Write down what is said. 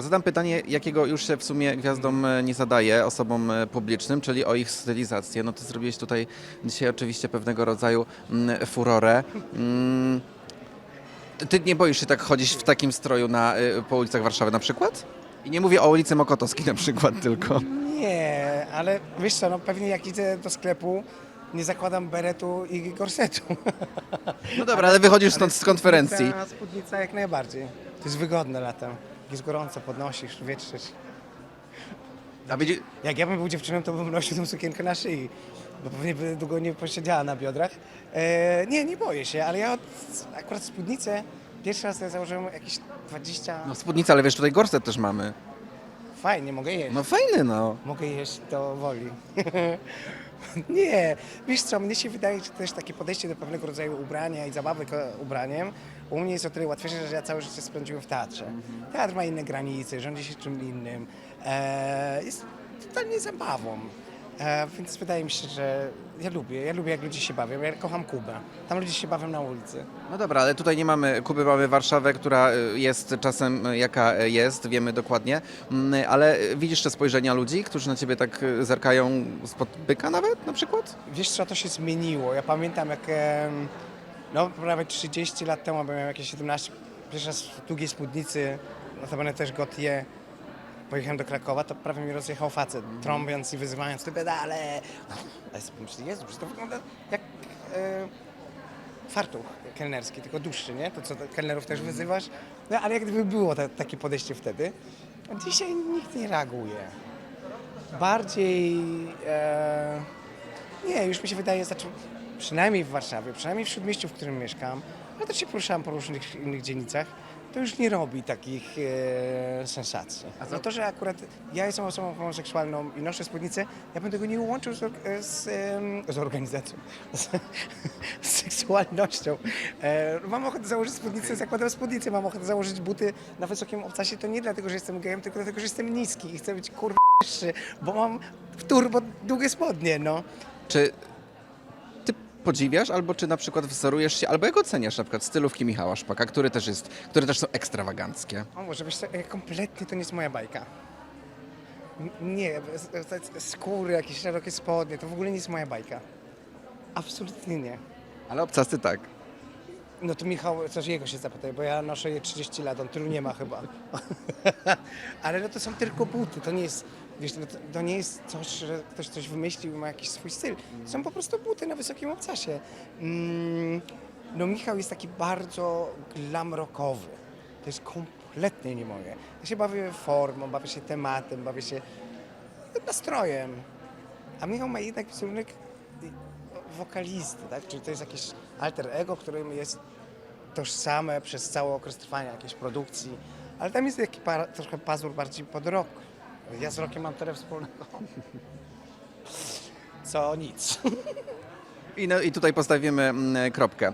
Zadam pytanie, jakiego już się w sumie gwiazdom e, nie zadaje, osobom e, publicznym, czyli o ich stylizację. No ty zrobiłeś tutaj dzisiaj oczywiście pewnego rodzaju mm, furorę. Mm, Ty nie boisz się tak chodzić w takim stroju na, y, po ulicach Warszawy na przykład? I nie mówię o ulicy Mokotowskiej na przykład tylko. Nie, ale wiesz co, no pewnie jak idę do sklepu, nie zakładam beretu i gorsetu. No dobra, ale wychodzisz stąd z konferencji. Spódnica, spódnica jak najbardziej. To jest wygodne latem. Jest gorąco, podnosisz, wietrzysz. A widzi... Jak ja bym był dziewczyną, to bym nosił tą sukienkę na szyi, bo pewnie by długo nie posiedziała na biodrach. E, nie, nie boję się, ale ja od, akurat spódnicę pierwszy raz ja założyłem jakieś 20... No spódnica, ale wiesz, tutaj gorset też mamy. Fajnie, mogę jeść. No fajny no. Mogę jeść do woli. nie, wiesz co, mnie się wydaje, że też takie podejście do pewnego rodzaju ubrania i zabawy ubraniem u mnie jest o tyle łatwiejsze, że ja całe życie spędziłem w teatrze. Teatr ma inne granice, rządzi się czym innym. E, jest totalnie zabawą. E, więc wydaje mi się, że ja lubię, ja lubię jak ludzie się bawią, ja kocham Kubę. Tam ludzie się bawią na ulicy. No dobra, ale tutaj nie mamy Kuby, mamy Warszawę, która y, jest czasem y, jaka y, jest, wiemy dokładnie, Mm, ale widzisz te spojrzenia ludzi, którzy na ciebie tak zerkają spod byka nawet na przykład? Wiesz co, to się zmieniło. Ja pamiętam jak no prawie 30 lat temu, bo miałem jakieś 17, pierwszy raz w długiej spódnicy, notabene też Gautier, pojechałem do Krakowa, to prawie mi rozjechał facet, trąbiąc i wyzywając te pedale. A ja sobie myślę, Jezu, to wygląda jak e, fartuch kelnerski, tylko dłuższy, nie? To co, kelnerów też wyzywasz? No ale jak gdyby było ta, takie podejście wtedy, dzisiaj nikt nie reaguje. Bardziej... E, nie, już mi się wydaje, znaczy przynajmniej w Warszawie, przynajmniej w śródmieściu, w którym mieszkam, ale też się poruszałem po różnych innych dzielnicach, to już nie robi takich e, sensacji. No to, że akurat ja jestem osobą homoseksualną i noszę spódnicę, ja bym tego nie łączył z, or- z, em, z organizacją, z, z seksualnością. E, mam ochotę założyć spódnicę, zakładam spódnicę, mam ochotę założyć buty na wysokim obcasie, to nie dlatego, że jestem gejem, tylko dlatego, że jestem niski i chcę być kurwa wyższy, bo mam w turbo długie spodnie, no. Czy podziwiasz, albo czy na przykład wzorujesz się, albo jak oceniasz na przykład stylówki Michała Szpaka, który też jest, które też są ekstrawaganckie? O, może wiesz co, e, kompletnie to nie jest moja bajka. N- Nie, s- s- skóry, jakieś szerokie spodnie, to w ogóle nie jest moja bajka. Absolutnie nie. Ale obcasy tak. No to Michał, coś jego się zapytaj, bo ja noszę je 30 lat, on tylu nie ma chyba. Ale no to są tylko buty, to nie jest, wiesz, no to, to nie jest coś, że ktoś coś wymyślił i ma jakiś swój styl. Są po prostu buty na wysokim obcasie. Mm, no Michał jest taki bardzo glam rockowy. To jest kompletnie nie moje. Ja się bawię formą, bawię się tematem, bawię się nastrojem. A Michał ma jednak wizerunek wokalisty, tak? Czyli to jest jakieś alter ego, którym jest tożsame przez cały okres trwania jakiejś produkcji. Ale tam jest taki par, trochę pazur bardziej pod rok. Ja z rokiem mam tyle wspólnego. Co nic. I, no, i tutaj postawimy mm, kropkę.